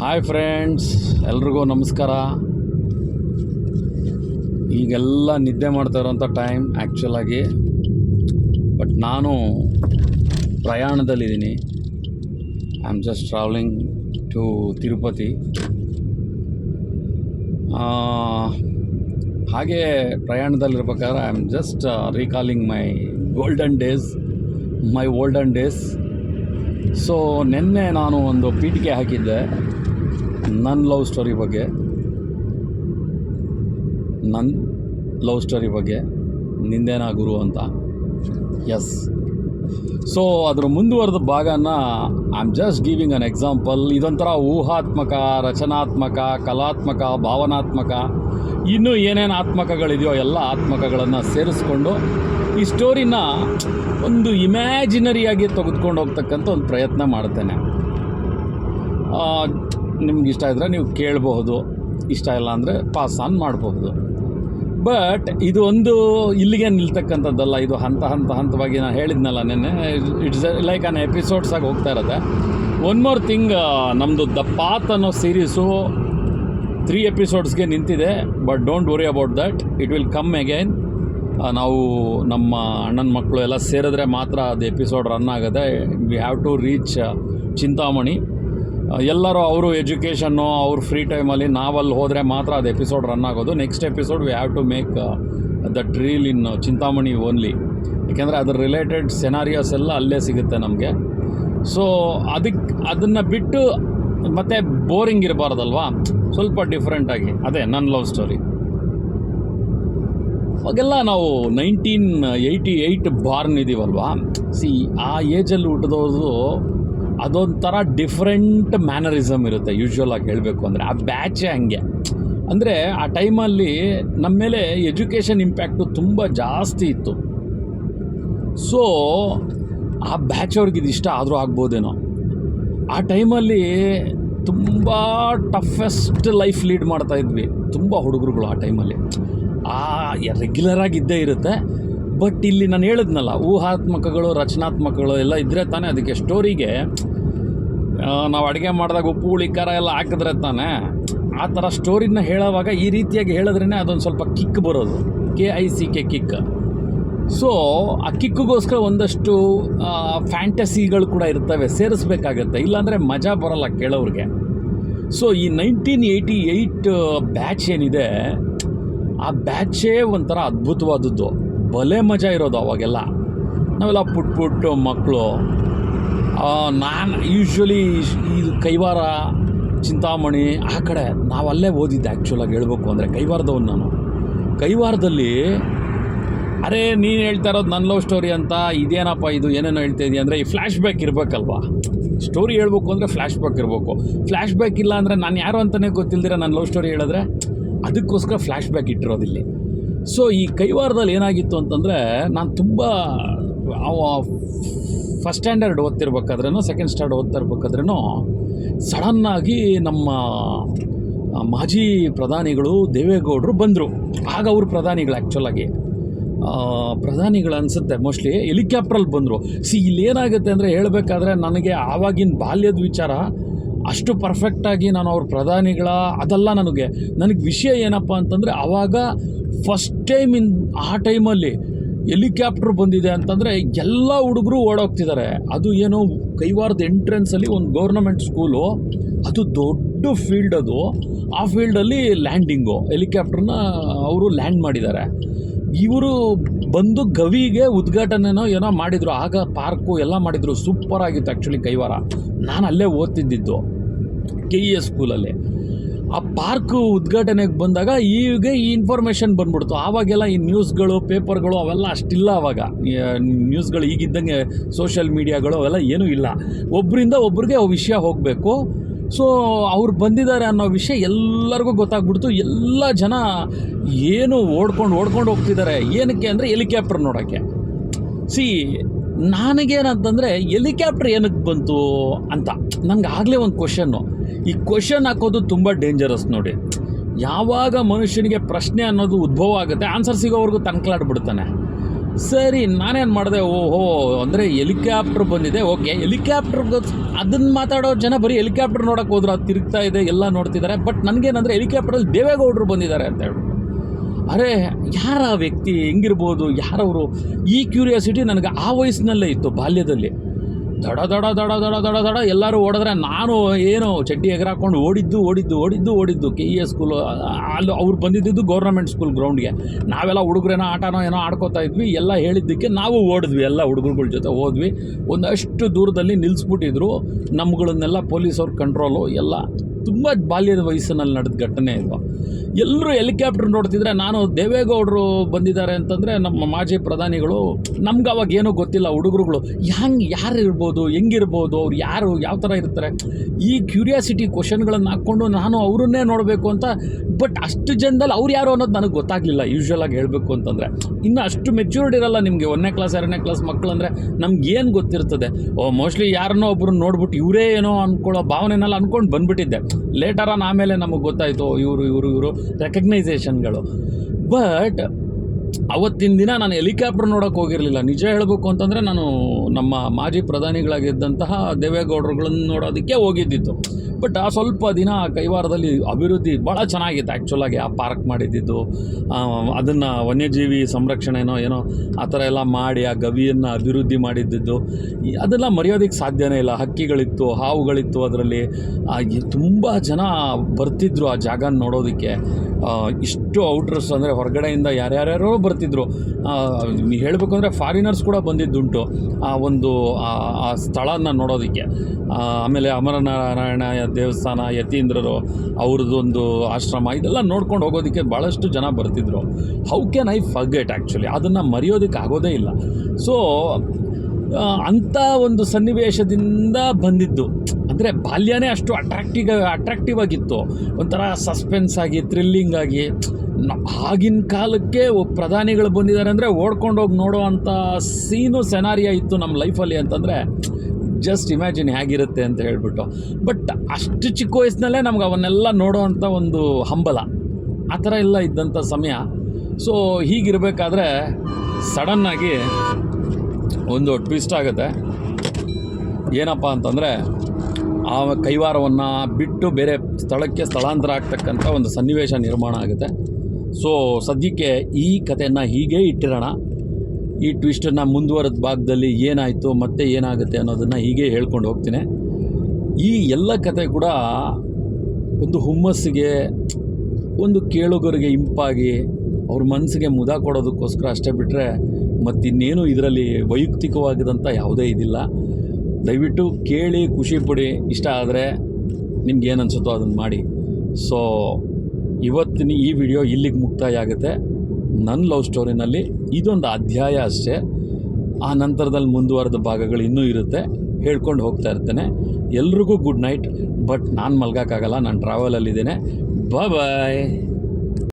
Hi friends ಎಲ್ರಿಗೂ ನಮಸ್ಕಾರ. ಈಗೆಲ್ಲ ನಿದ್ದೆ ಮಾಡ್ತಾ ಇರೋಂಥ ಟೈಮ್ ಆ್ಯಕ್ಚುಲಾಗಿ ಬಟ್ ನಾನು ಪ್ರಯಾಣದಲ್ಲಿದ್ದೀನಿ. I am just travelling to Tirupati ಹಾಗೆ ಪ್ರಯಾಣದಲ್ಲಿರ್ಬೇಕಾದ್ರೆ I am just recalling my golden days my olden days so ನಿನ್ನೆ ನಾನು ಒಂದು ಪೀಠಿಕೆ ಹಾಕಿದ್ದೆ. ನನ್ನ ಲವ್ ಸ್ಟೋರಿ ಬಗ್ಗೆ ನನ್ನ ಲವ್ ಸ್ಟೋರಿ ಬಗ್ಗೆ ನಿಂದೇನ ಗುರು ಅಂತ? ಎಸ್ ಸೊ ಅದರ ಮುಂದುವರೆದ ಭಾಗನ I am just giving an example ಇದೊಂಥರ ಊಹಾತ್ಮಕ, ರಚನಾತ್ಮಕ, ಕಲಾತ್ಮಕ, ಭಾವನಾತ್ಮಕ, ಇನ್ನೂ ಏನೇನು ಆತ್ಮಕಗಳಿದೆಯೋ ಎಲ್ಲ ಆತ್ಮಕಗಳನ್ನು ಸೇರಿಸ್ಕೊಂಡು ಈ ಸ್ಟೋರಿನ ಒಂದು ಇಮ್ಯಾಜಿನರಿಯಾಗಿ ತೆಗೆದುಕೊಂಡು ಹೋಗ್ತಕ್ಕಂಥ ಒಂದು ಪ್ರಯತ್ನ ಮಾಡ್ತೇನೆ. ನಿಮ್ಗೆ ಇಷ್ಟ ಇದ್ದರೆ ನೀವು ಕೇಳಬಹುದು. ಇಷ್ಟ ಇಲ್ಲ ಅಂದರೆ ಪಾಸ್ ಆನ್ ಮಾಡಬಹುದು. ಬಟ್ ಇದು ಒಂದು ಇಲ್ಲಿಗೆ ನಿಲ್ತಕ್ಕಂಥದ್ದಲ್ಲ, ಇದು ಹಂತ ಹಂತ ಹಂತವಾಗಿ ನಾನು ಹೇಳಿದ್ನಲ್ಲ ನೆನ್ನೆ. ಇಟ್ಸ್ ಲೈಕ್ ಅನ್ ಎಪಿಸೋಡ್ಸ್ ಆಗಿ ಹೋಗ್ತಾ ಇರುತ್ತೆ. ಒನ್ ಮೋರ್ ಥಿಂಗ್ ನಮ್ಮದು ದ ಪಾತ್ ಅನ್ನೋ ಸೀರೀಸು ತ್ರೀ ಎಪಿಸೋಡ್ಸ್ಗೆ ನಿಂತಿದೆ. But don't worry about that it will come again ನಾವು ನಮ್ಮ ಅಣ್ಣನ ಮಕ್ಕಳು ಎಲ್ಲ ಸೇರಿದ್ರೆ ಮಾತ್ರ ಅದು ಎಪಿಸೋಡ್ ರನ್ ಆಗುತ್ತೆ we have to reach Chintamani. ಎಲ್ಲರೂ ಅವರು ಎಜುಕೇಷನ್ನು ಅವ್ರ ಫ್ರೀ ಟೈಮಲ್ಲಿ ನಾವಲ್ಲಿ ಹೋದರೆ ಮಾತ್ರ ಅದು ಎಪಿಸೋಡ್ ರನ್ ಆಗೋದು. Next episode we have to make the reel in Chintamani only ಯಾಕೆಂದರೆ ಅದ್ರ ರಿಲೇಟೆಡ್ ಸೆನಾರಿಯೋಸ್ ಎಲ್ಲ ಅಲ್ಲೇ ಸಿಗುತ್ತೆ ನಮಗೆ. ಸೊ ಅದಕ್ಕೆ ಅದನ್ನು ಬಿಟ್ಟು ಮತ್ತೆ ಬೋರಿಂಗ್ ಇರಬಾರ್ದಲ್ವಾ? ಸ್ವಲ್ಪ ಡಿಫ್ರೆಂಟಾಗಿ ಅದೇ ನನ್ನ ಲವ್ ಸ್ಟೋರಿ ಅವಾಗೆಲ್ಲ ನಾವು ನೈನ್ಟೀನ್ ಏಯ್ಟಿ ಏಯ್ಟ್ ಬಾರ್ನ್ ಇದ್ದೀವಲ್ವಾ ಸಿ ಆ ಏಜಲ್ಲಿ ಹುಟ್ಟಿದವರು ಅದೊಂಥರ ಡಿಫ್ರೆಂಟ್ ಮ್ಯಾನರಿಸಮ್ ಇರುತ್ತೆ ಯೂಶ್ವಲ್ ಆಗಿ ಹೇಳಬೇಕು ಅಂದರೆ. ಆ ಬ್ಯಾಚೇ ಹಂಗೆ. ಅಂದರೆ ಆ ಟೈಮಲ್ಲಿ ನಮ್ಮ ಮೇಲೆ ಎಜುಕೇಷನ್ ಇಂಪ್ಯಾಕ್ಟು ತುಂಬ ಜಾಸ್ತಿ ಇತ್ತು. ಸೊ ಆ ಬ್ಯಾಚ್ ಅವ್ರಿಗೆ ಇಷ್ಟ ಆದರೂ ಆಗ್ಬೋದೇನೋ. ಆ ಟೈಮಲ್ಲಿ ತುಂಬ ಟಫೆಸ್ಟ್ ಲೈಫ್ ಲೀಡ್ ಮಾಡ್ತಾ ಇದ್ವಿ. ತುಂಬ ಹುಡುಗರುಗಳು ಆ ಟೈಮಲ್ಲಿ ಆ ರೆಗ್ಯುಲರ್ ಆಗಿ ಇದ್ದೇ ಇರುತ್ತೆ. ಬಟ್ ಇಲ್ಲಿ ನಾನು ಹೇಳಿದ್ನಲ್ಲ, ಊಹಾತ್ಮಕಗಳು, ರಚನಾತ್ಮಕಗಳು ಎಲ್ಲ ಇದ್ದರೆ ತಾನೇ ಅದಕ್ಕೆ ಸ್ಟೋರಿಗೆ ನಾವು ಅಡುಗೆ ಮಾಡಿದಾಗ ಉಪ್ಪು, ಹುಳಿ, ಖಾರ ಎಲ್ಲ ಹಾಕಿದ್ರೆ ತಾನೇ ಆ ಥರ ಸ್ಟೋರಿನ ಹೇಳೋವಾಗ ಈ ರೀತಿಯಾಗಿ ಹೇಳಿದ್ರೇ ಅದೊಂದು ಸ್ವಲ್ಪ ಕಿಕ್ ಬರೋದು. K I C K kick so ಆ ಕಿಕ್ಕಿಗೋಸ್ಕರ ಒಂದಷ್ಟು ಫ್ಯಾಂಟಸಿಗಳು ಕೂಡ ಇರ್ತವೆ, ಸೇರಿಸ್ಬೇಕಾಗತ್ತೆ. ಇಲ್ಲಾಂದರೆ ಮಜಾ ಬರಲ್ಲ ಕೇಳೋರಿಗೆ. ಸೊ ಈ ನೈನ್ಟೀನ್ ಏಯ್ಟಿ ಏಯ್ಟ್ ಬ್ಯಾಚ್ ಏನಿದೆ, ಆ ಬ್ಯಾಚೇ ಒಂಥರ ಅದ್ಭುತವಾದದ್ದು. ಭಲೇ ಮಜಾ ಇರೋದು ಅವಾಗೆಲ್ಲ. ನಾವೆಲ್ಲ ಪುಟ್ ಪುಟ್ಟು ಮಕ್ಕಳು ನಾನು ಯೂಶ್ವಲಿ ಇದು ಕೈವಾರ, ಚಿಂತಾಮಣಿ, ಆ ಕಡೆ ನಾವಲ್ಲೇ ಓದಿದ್ದೆ ಆ್ಯಕ್ಚುಲಾಗಿ ಹೇಳಬೇಕು ಅಂದರೆ ಕೈವಾರದವನು ನಾನು. ಕೈವಾರದಲ್ಲಿ, ಅರೆ ನೀನು ಹೇಳ್ತಾ ಇರೋದು ನನ್ನ ಲವ್ ಸ್ಟೋರಿ ಅಂತ ಇದೇನಪ್ಪ ಇದು, ಏನೇನೋ ಹೇಳ್ತಾ ಇದೆಯಾ ಅಂದರೆ ಈ ಫ್ಲ್ಯಾಶ್ ಬ್ಯಾಕ್ ಇರಬೇಕಲ್ವಾ? ಸ್ಟೋರಿ ಹೇಳಬೇಕು ಅಂದರೆ ಫ್ಲ್ಯಾಶ್ ಬ್ಯಾಕ್ ಇರಬೇಕು. ಫ್ಲ್ಯಾಶ್ ಬ್ಯಾಕ್ ಇಲ್ಲ ಅಂದರೆ ನಾನು ಯಾರು ಅಂತಲೇ ಗೊತ್ತಿಲ್ಲದಿರ ನನ್ನ ಲವ್ ಸ್ಟೋರಿ ಹೇಳಿದ್ರೆ, ಅದಕ್ಕೋಸ್ಕರ ಫ್ಲ್ಯಾಶ್ ಬ್ಯಾಕ್ ಇಟ್ಟಿರೋದಿಲ್ಲಿ ಸೊ ಈ ಕೈವಾರದಲ್ಲಿ ಏನಾಗಿತ್ತು ಅಂತಂದರೆ ನಾನು ತುಂಬ ಫಸ್ಟ್ ಸ್ಟ್ಯಾಂಡರ್ಡ್ ಓದ್ತಿರ್ಬೇಕಾದ್ರೂ ಸೆಕೆಂಡ್ ಸ್ಟ್ಯಾಂಡರ್ಡ್ ಓದ್ತಾ ಇರ್ಬೇಕಾದ್ರೂ ಸಡನ್ನಾಗಿ ನಮ್ಮ ಮಾಜಿ ಪ್ರಧಾನಿಗಳು ದೇವೇಗೌಡರು ಬಂದರು. ಆಗ ಅವರು ಪ್ರಧಾನಿಗಳು ಆ್ಯಕ್ಚುಲಾಗಿ ಪ್ರಧಾನಿಗಳು ಅನಿಸುತ್ತೆ ಮೋಸ್ಟ್ಲಿ ಹೆಲಿಕಾಪ್ಟ್ರಲ್ಲಿ ಬಂದರು. ಸಿ ಇಲ್ಲಿ ಏನಾಗುತ್ತೆ ಅಂದರೆ ಹೇಳಬೇಕಾದ್ರೆ ನನಗೆ ಆವಾಗಿನ ಬಾಲ್ಯದ ವಿಚಾರ, ಅಷ್ಟು ಪರ್ಫೆಕ್ಟಾಗಿ ನಾನು ಅವ್ರ ಪ್ರಧಾನಿಗಳ, ಅದೆಲ್ಲ ನನಗೆ ನನಗೆ ವಿಷಯ ಏನಪ್ಪ ಅಂತಂದರೆ ಆವಾಗ ಫಸ್ಟ್ ಟೈಮ್ ಇನ್, ಆ ಟೈಮಲ್ಲಿ ಹೆಲಿಕಾಪ್ಟರ್ ಬಂದಿದೆ ಅಂತಂದರೆ ಎಲ್ಲ ಹುಡುಗರು ಓಡೋಗ್ತಿದ್ದಾರೆ ಅದು ಏನೋ ಕೈವಾರದ ಎಂಟ್ರೆನ್ಸಲ್ಲಿ ಒಂದು ಗೌರ್ನಮೆಂಟ್ ಸ್ಕೂಲು ಅದು ದೊಡ್ಡ ಫೀಲ್ಡ್ ಅದು. ಆ ಫೀಲ್ಡಲ್ಲಿ ಲ್ಯಾಂಡಿಂಗು ಹೆಲಿಕ್ಯಾಪ್ಟ್ರನ್ನ ಅವರು ಲ್ಯಾಂಡ್ ಮಾಡಿದ್ದಾರೆ ಇವರು ಬಂದು ಗವಿಗೆ ಉದ್ಘಾಟನೆನೋ ಏನೋ ಮಾಡಿದರು. ಆಗ ಪಾರ್ಕು ಎಲ್ಲ ಮಾಡಿದರು. ಸೂಪರ್ ಆಗಿತ್ತು ಆ್ಯಕ್ಚುಲಿ ಕೈವಾರ. ನಾನು ಅಲ್ಲೇ ಓದ್ತಿದ್ದಿದ್ದು ಕೆ ಇ ಎಸ್ ಸ್ಕೂಲಲ್ಲಿ ಆ ಪಾರ್ಕ್ ಉದ್ಘಾಟನೆಗೆ ಬಂದಾಗ ಈಗ ಈ ಇನ್ಫಾರ್ಮೇಷನ್ ಬಂದ್ಬಿಡ್ತು. ಆವಾಗೆಲ್ಲ ಈ ನ್ಯೂಸ್ಗಳು ಪೇಪರ್ಗಳು ಅವೆಲ್ಲ ಅಷ್ಟಿಲ್ಲ ಆವಾಗ ನ್ಯೂಸ್ಗಳು ಈಗಿದ್ದಂಗೆ ಸೋಷಿಯಲ್ ಮೀಡಿಯಾಗಳು ಅವೆಲ್ಲ ಏನೂ ಇಲ್ಲ. ಒಬ್ಬರಿಂದ ಒಬ್ರಿಗೆ ಆ ವಿಷಯ ಹೋಗಬೇಕು. ಸೊ ಅವ್ರು ಬಂದಿದ್ದಾರೆ ಅನ್ನೋ ವಿಷಯ ಎಲ್ಲರಿಗೂ ಗೊತ್ತಾಗ್ಬಿಡ್ತು. ಎಲ್ಲ ಜನ ಏನು ಓಡ್ಕೊಂಡು ಓಡ್ಕೊಂಡು ಹೋಗ್ತಿದ್ದಾರೆ. ಏನಕ್ಕೆ ಅಂದರೆ ಹೆಲಿಕಾಪ್ಟರ್ ನೋಡೋಕ್ಕೆ. ಸಿ ನನಗೇನಂತಂದರೆ, ಹೆಲಿಕಾಪ್ಟರ್ ಏನಕ್ಕೆ ಬಂತು ಅಂತ. ನಂಗೆ ಆಗಲೇ ಒಂದು ಕ್ವಶನ್ನು ಈ ಕ್ವಶನ್ ಹಾಕೋದು ತುಂಬ ಡೇಂಜರಸ್ ನೋಡಿ. ಯಾವಾಗ ಮನುಷ್ಯನಿಗೆ ಪ್ರಶ್ನೆ ಅನ್ನೋದು ಉದ್ಭವ ಆಗುತ್ತೆ ಆನ್ಸರ್ ಸಿಗೋವರೆಗೂ ತನ್ಕಲಾಡ್ಬಿಡ್ತಾನೆ. ಸರಿ, ನಾನೇನು ಮಾಡಿದೆ? ಓಹೋ, ಅಂದರೆ ಹೆಲಿಕಾಪ್ಟರ್ ಬಂದಿದೆ. ಓಕೆ, ಹೆಲಿಕಾಪ್ಟರ್ ಅದನ್ನು ಮಾತಾಡೋ ಜನ ಬರೀ ಹೆಲಿಕಾಪ್ಟರ್ ನೋಡೋಕೆ ಹೋದ್ರೆ, ಅದು ತಿರುಗ್ತಾ ಇದೆ, ಎಲ್ಲ ನೋಡ್ತಿದ್ದಾರೆ. ಬಟ್ ನನಗೇನಂದರೆ ಹೆಲಿಕ್ಯಾಪ್ಟ್ರಲ್ಲಿ ದೇವೇಗೌಡರು ಬಂದಿದ್ದಾರೆ ಅಂತ ಹೇಳ್ಬಿಟ್ಟು. ಅರೆ, ಯಾರ ವ್ಯಕ್ತಿ ಹೆಂಗಿರ್ಬೋದು, ಯಾರವರು? ಈ ಕ್ಯೂರಿಯಾಸಿಟಿ ನನಗೆ ಆ ವಯಸ್ಸಿನಲ್ಲೇ ಇತ್ತು, ಬಾಲ್ಯದಲ್ಲಿ. ದಡ ದಡ ದಡ ದಡ ದಡ ದಡ ಎಲ್ಲರೂ ಓಡಿದ್ರೆ ನಾನು ಏನು ಚಡ್ಡಿ ಎಗರಾಕೊಂಡು ಓಡಿದ್ದು ಓಡಿದ್ದು ಓಡಿದ್ದು ಓಡಿದ್ದು. ಕೆ ಇ ಎಸ್ ಸ್ಕೂಲು ಅಲ್ಲಿ ಅವ್ರು ಬಂದಿದ್ದು ಗೌರ್ಮೆಂಟ್ ಸ್ಕೂಲ್ ಗ್ರೌಂಡ್ಗೆ ನಾವೆಲ್ಲ ಹುಡುಗರೇನೋ ಆಟನೋ ಏನೋ ಆಡ್ಕೋತಾ ಇದ್ವಿ, ಎಲ್ಲ ಹೇಳಿದ್ದಕ್ಕೆ ನಾವು ಓಡಿದ್ವಿ, ಎಲ್ಲ ಹುಡುಗರುಗಳ ಜೊತೆ ಹೋದ್ವಿ. ಒಂದಷ್ಟು ದೂರದಲ್ಲಿ ನಿಲ್ಲಿಸ್ಬಿಟ್ಟಿದ್ರು ನಮ್ಗಳನ್ನೆಲ್ಲ ಪೊಲೀಸವ್ರ ಕಂಟ್ರೋಲು ಎಲ್ಲ. ತುಂಬ ಬಾಲ್ಯದ ವಯಸ್ಸಿನಲ್ಲಿ ನಡೆದ ಘಟನೆ ಇದು. ಎಲ್ಲರೂ ಹೆಲಿಕಾಪ್ಟರ್ ನೋಡ್ತಿದ್ರೆ ನಾನು ದೇವೇಗೌಡರು ಬಂದಿದ್ದಾರೆ ಅಂತಂದರೆ ನಮ್ಮ ಮಾಜಿ ಪ್ರಧಾನಿಗಳು, ನಮ್ಗೆ ಅವಾಗ ಏನೂ ಗೊತ್ತಿಲ್ಲ ಹುಡುಗರುಗಳು. ಹೆಂಗೆ ಯಾರು ಇರ್ಬೋದು, ಹೆಂಗಿರ್ಬೋದು, ಅವ್ರು ಯಾರು, ಯಾವ ಥರ ಇರ್ತಾರೆ. ಈ ಕ್ಯೂರಿಯಾಸಿಟಿ ಕ್ವಶನ್ಗಳನ್ನು ಹಾಕ್ಕೊಂಡು ನಾನು ಅವರನ್ನೇ ನೋಡಬೇಕು ಅಂತ ಬಟ್ ಅಷ್ಟು ಜನದಲ್ಲಿ ಅವ್ರು ಯಾರು ಅನ್ನೋದು ನನಗೆ ಗೊತ್ತಾಗಲಿಲ್ಲ ಯೂಶ್ವಲಾಗಿ ಹೇಳಬೇಕು ಅಂತಂದರೆ. ಇನ್ನು ಅಷ್ಟು ಮೆಚ್ಯೂರ್ಡ್ ಇರಲ್ಲ ನಿಮಗೆ ಒಂದನೇ ಕ್ಲಾಸ್ ಎರಡನೇ ಕ್ಲಾಸ್ ಮಕ್ಕಳು ಅಂದರೆ, ನಮ್ಗೆ ಏನು ಗೊತ್ತಿರ್ತದೆ. ಓ ಮೋಸ್ಟ್ಲಿ ಯಾರನ್ನೋ ಒಬ್ಬರು ನೋಡ್ಬಿಟ್ಟು ಇವರೇ ಏನೋ ಅಂದ್ಕೊಳ್ಳೋ ಭಾವನೆನೆಲ್ಲ ಅಂದ್ಕೊಂಡು ಬಂದ್ಬಿಟ್ಟಿದ್ದೆ. ಲೇಟರ್ ಆಮೇಲೆ ನಮಗೆ ಗೊತ್ತಾಯಿತು, ಇವರು ಇವರು ಇವರು. ರೆಕಗ್ನೈಸೇಷನ್ಗಳು ಬಟ್ ಅವತ್ತಿನ ದಿನ ನಾನು ಹೆಲಿಕಾಪ್ಟರ್ ನೋಡೋಕೆ ಹೋಗಿರಲಿಲ್ಲ. ನಿಜ ಹೇಳಬೇಕು ಅಂತಂದರೆ ನಾನು ನಮ್ಮ ಮಾಜಿ ಪ್ರಧಾನಿಗಳಾಗಿದ್ದಂತಹ ದೇವೇಗೌಡರುಗಳನ್ನು ನೋಡೋದಕ್ಕೆ ಹೋಗಿದ್ದಿತ್ತು ಬಟ್ ಆ ಸ್ವಲ್ಪ ದಿನ ಕೈವಾರದಲ್ಲಿ ಅಭಿವೃದ್ಧಿ ಭಾಳ ಚೆನ್ನಾಗಿತ್ತು. ಆ್ಯಕ್ಚುಲಾಗಿ ಆ ಪಾರ್ಕ್ ಮಾಡಿದ್ದಿದ್ದು ಅದನ್ನು ವನ್ಯಜೀವಿ ಸಂರಕ್ಷಣೆನೋ ಏನೋ ಆ ಥರ ಎಲ್ಲ ಮಾಡಿ ಆ ಗವಿಯನ್ನು ಅಭಿವೃದ್ಧಿ ಮಾಡಿದ್ದಿದ್ದು. ಅದೆಲ್ಲ ಮರೆಯೋದಕ್ಕೆ ಸಾಧ್ಯನೇ ಇಲ್ಲ. ಹಕ್ಕಿಗಳಿತ್ತು, ಹಾವುಗಳಿತ್ತು ಅದರಲ್ಲಿ. ತುಂಬ ಜನ ಬರ್ತಿದ್ರು ಆ ಜಾಗ ನೋಡೋದಕ್ಕೆ. ಇಷ್ಟು ಔಟ್ರಸ್ ಅಂದರೆ ಹೊರಗಡೆಯಿಂದ ಯಾರ್ಯಾರ್ಯಾರೋ ಬರ್ತಿದ್ರು. ನೀವು ಹೇಳಬೇಕು ಅಂದರೆ ಫಾರಿನರ್ಸ್ ಕೂಡ ಬಂದಿದ್ದುಂಟು ಆ ಒಂದು, ಆ ಸ್ಥಳನ ನೋಡೋದಕ್ಕೆ. ಆಮೇಲೆ ಅಮರನಾರಾಯಣ ದೇವಸ್ಥಾನ, ಯತೀಂದ್ರರು ಅವ್ರದ್ದೊಂದು ಆಶ್ರಮ, ಇದೆಲ್ಲ ನೋಡ್ಕೊಂಡು ಹೋಗೋದಕ್ಕೆ ಭಾಳಷ್ಟು ಜನ ಬರ್ತಿದ್ರು. How can I forget actually ಅದನ್ನು ಮರೆಯೋದಕ್ಕೆ ಆಗೋದೇ ಇಲ್ಲ. ಸೊ ಅಂಥ ಒಂದು ಸನ್ನಿವೇಶದಿಂದ ಬಂದಿದ್ದು. ಅಂದರೆ ಬಾಲ್ಯನೇ ಅಷ್ಟು ಅಟ್ರಾಕ್ಟಿವ್ ಅಟ್ರಾಕ್ಟಿವ್ ಆಗಿತ್ತು. ಒಂಥರ ಸಸ್ಪೆನ್ಸ್ ಆಗಿ ಥ್ರಿಲ್ಲಿಂಗ್ ಆಗಿ. ಆಗಿನ ಕಾಲಕ್ಕೆ ಪ್ರಧಾನಿಗಳು ಬಂದಿದ್ದಾರೆ ಅಂದರೆ ಓಡ್ಕೊಂಡು ಹೋಗಿ ನೋಡೋ ಅಂಥ ಸೀನು ಸೆನಾರಿಯ ಇತ್ತು ನಮ್ಮ ಲೈಫಲ್ಲಿ ಅಂತಂದರೆ ಜಸ್ಟ್ ಇಮ್ಯಾಜಿನ್ ಹೇಗಿರುತ್ತೆ ಅಂತ ಹೇಳ್ಬಿಟ್ಟು. ಬಟ್ ಅಷ್ಟು ಚಿಕ್ಕ ವಯಸ್ಸಿನಲ್ಲೇ ನಮ್ಗೆ ಅವನ್ನೆಲ್ಲ ನೋಡೋ ಅಂಥ ಒಂದು ಹಂಬಲ. ಆ ಥರ ಎಲ್ಲ ಇದ್ದಂಥ ಸಮಯ. ಸೊ ಹೀಗಿರಬೇಕಾದ್ರೆ ಸಡನ್ನಾಗಿ ಒಂದು ಟ್ವಿಸ್ಟ್ ಆಗುತ್ತೆ. ಏನಪ್ಪ ಅಂತಂದರೆ ಆ ಕೈವಾರವನ್ನು ಬಿಟ್ಟು ಬೇರೆ ಸ್ಥಳಕ್ಕೆ ಸ್ಥಳಾಂತರ ಆಗ್ತಕ್ಕಂಥ ಒಂದು ಸನ್ನಿವೇಶ ನಿರ್ಮಾಣ ಆಗುತ್ತೆ. ಸೊ ಸದ್ಯಕ್ಕೆ ಈ ಕಥೆಯನ್ನು ಹೀಗೇ ಇಟ್ಟಿರೋಣ. ಈ ಟ್ವಿಸ್ಟನ್ನು ಮುಂದುವರೆದ ಭಾಗದಲ್ಲಿ ಏನಾಯಿತು, ಮತ್ತೆ ಏನಾಗುತ್ತೆ ಅನ್ನೋದನ್ನು ಹೀಗೆ ಹೇಳ್ಕೊಂಡು ಹೋಗ್ತೀನಿ. ಈ ಎಲ್ಲ ಕತೆ ಕೂಡ ಒಂದು ಹುಮ್ಮಸ್ಸಿಗೆ, ಒಂದು ಕೇಳುಗರಿಗೆ ಇಂಪಾಗಿ ಅವ್ರ ಮನಸ್ಸಿಗೆ ಮುದ ಕೊಡೋದಕ್ಕೋಸ್ಕರ ಅಷ್ಟೇ ಬಿಟ್ಟರೆ ಮತ್ತಿನ್ನೇನು ಇದರಲ್ಲಿ ವೈಯಕ್ತಿಕವಾಗಿದಂಥ ಯಾವುದೇ ಇದಿಲ್ಲ. ದಯವಿಟ್ಟು ಕೇಳಿ ಖುಷಿ ಪಡಿ. ಇಷ್ಟ ಆದರೆ ನಿಮ್ಗೆ ಏನು ಅನಿಸುತ್ತೋ ಅದನ್ನು ಮಾಡಿ. ಸೊ ಇವತ್ತಿನ ಈ ವಿಡಿಯೋ ಇಲ್ಲಿಗೆ ಮುಕ್ತಾಯ ಆಗುತ್ತೆ. ನನ್ನ ಲವ್ ಸ್ಟೋರಿನಲ್ಲಿ ಇದೊಂದು ಅಧ್ಯಾಯ ಅಷ್ಟೇ. ಆ ನಂತರದಲ್ಲಿ ಮುಂದುವರೆದ ಭಾಗಗಳು ಇನ್ನೂ ಇರುತ್ತೆ. ಹೇಳ್ಕೊಂಡು ಹೋಗ್ತಾ ಇರ್ತೇನೆ. ಎಲ್ರಿಗೂ ಗುಡ್ ನೈಟ್ ಬಟ್ ನಾನು ಮಲ್ಗೋಕ್ಕಾಗಲ್ಲ ನಾನು ಟ್ರಾವೆಲಲ್ಲಿದ್ದೇನೆ ಬಾಯ್